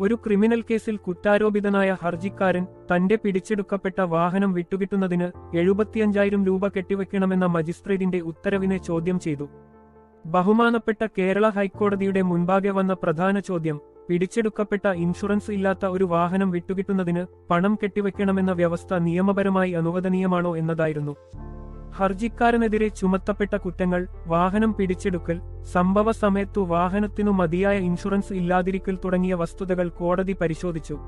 ഒരു ക്രിമിനൽ കേസിൽ കുറ്റാരോപിതനായ ഹർജിക്കാരൻ തന്റെ പിടിച്ചെടുക്കപ്പെട്ട വാഹനം വിട്ടുകിട്ടുന്നതിന് എഴുപത്തിയഞ്ചായിരം രൂപ കെട്ടിവെക്കണമെന്ന മജിസ്ട്രേറ്റിന്റെ ഉത്തരവിനെ ചോദ്യം ചെയ്തു. ബഹുമാനപ്പെട്ട കേരള ഹൈക്കോടതിയുടെ മുൻപാകെ വന്ന പ്രധാന ചോദ്യം പിടിച്ചെടുക്കപ്പെട്ട ഇൻഷുറൻസ് ഇല്ലാത്ത ഒരു വാഹനം വിട്ടുകിട്ടുന്നതിന് പണം കെട്ടിവെക്കണമെന്ന വ്യവസ്ഥ നിയമപരമായി അനുവദനീയമാണോ എന്നതായിരുന്നു. ഹർജിക്കാരനെതിരെ ചുമത്തപ്പെട്ട കുറ്റങ്ങൾ വാഹനം പിടിച്ചെടുക്കൽ സംഭവ സമയത്തു വാഹനത്തിനു മതിയായ ഇൻഷുറൻസ് ഇല്ലാതിരിക്കൽ തുടങ്ങിയ വസ്തുതകൾ കോടതി പരിശോധിച്ചു.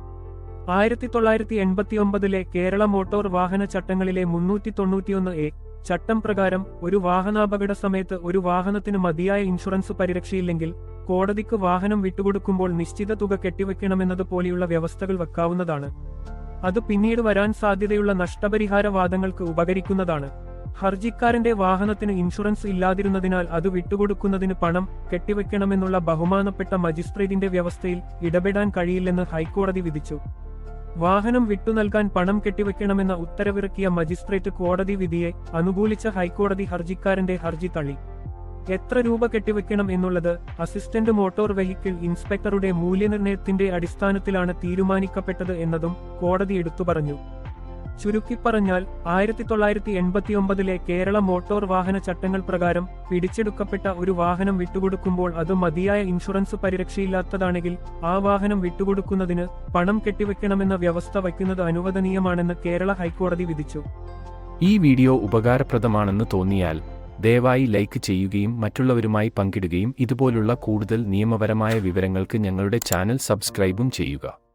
ആയിരത്തി തൊള്ളായിരത്തി എൺപത്തിയൊമ്പതിലെ കേരള മോട്ടോർ വാഹന ചട്ടങ്ങളിലെ മുന്നൂറ്റി തൊണ്ണൂറ്റിയൊന്ന് എ ചട്ടം പ്രകാരം ഒരു വാഹനാപകട സമയത്ത് ഒരു വാഹനത്തിന് മതിയായ ഇൻഷുറൻസ് പരിരക്ഷയില്ലെങ്കിൽ കോടതിക്ക് വാഹനം വിട്ടുകൊടുക്കുമ്പോൾ നിശ്ചിത തുക കെട്ടിവെക്കണമെന്നത് പോലെയുള്ള വ്യവസ്ഥകൾ വെക്കാവുന്നതാണ്. അത് പിന്നീട് വരാൻ സാധ്യതയുള്ള നഷ്ടപരിഹാര വാദങ്ങൾക്ക് ഉപകരിക്കുന്നതാണ്. ഹർജിക്കാരന്റെ വാഹനത്തിന് ഇൻഷുറൻസ് ഇല്ലാതിരുന്നതിനാൽ അത് വിട്ടുകൊടുക്കുന്നതിന് പണം കെട്ടിവെക്കണമെന്നുള്ള ബഹുമാനപ്പെട്ട മജിസ്ട്രേറ്റിന്റെ വ്യവസ്ഥയിൽ ഇടപെടാൻ കഴിയില്ലെന്ന് ഹൈക്കോടതി വിധിച്ചു. വാഹനം വിട്ടുനൽകാൻ പണം കെട്ടിവെക്കണമെന്ന ഉത്തരവിറക്കിയ മജിസ്ട്രേറ്റ് കോടതി വിധിയെ അനുകൂലിച്ച ഹൈക്കോടതി ഹർജിക്കാരന്റെ ഹർജി തള്ളി. എത്ര രൂപ കെട്ടിവെക്കണം എന്നുള്ളത് അസിസ്റ്റന്റ് മോട്ടോർ വെഹിക്കിൾ ഇൻസ്പെക്ടറുടെ മൂല്യനിർണയത്തിന്റെ അടിസ്ഥാനത്തിലാണ് തീരുമാനിക്കപ്പെട്ടത് എന്നതും കോടതി എടുത്തു പറഞ്ഞു. ചുരുക്കിപ്പറഞ്ഞാൽ ആയിരത്തി തൊള്ളായിരത്തി എൺപത്തിയൊമ്പതിലെ കേരള മോട്ടോർ വാഹന ചട്ടങ്ങൾ പ്രകാരം പിടിച്ചെടുക്കപ്പെട്ട ഒരു വാഹനം വിട്ടുകൊടുക്കുമ്പോൾ അത് മതിയായ ഇൻഷുറൻസ് പരിരക്ഷയില്ലാത്തതാണെങ്കിൽ ആ വാഹനം വിട്ടുകൊടുക്കുന്നതിന് പണം കെട്ടിവെക്കണമെന്ന വ്യവസ്ഥ വയ്ക്കുന്നത് അനുവദനീയമാണെന്ന് കേരള ഹൈക്കോടതി വിധിച്ചു. ഈ വീഡിയോ ഉപകാരപ്രദമാണെന്ന് തോന്നിയാൽ ദയവായി ലൈക്ക് ചെയ്യുകയും മറ്റുള്ളവരുമായി പങ്കിടുകയും ഇതുപോലുള്ള കൂടുതൽ നിയമപരമായ വിവരങ്ങൾക്ക് ഞങ്ങളുടെ ചാനൽ സബ്സ്ക്രൈബും ചെയ്യുക.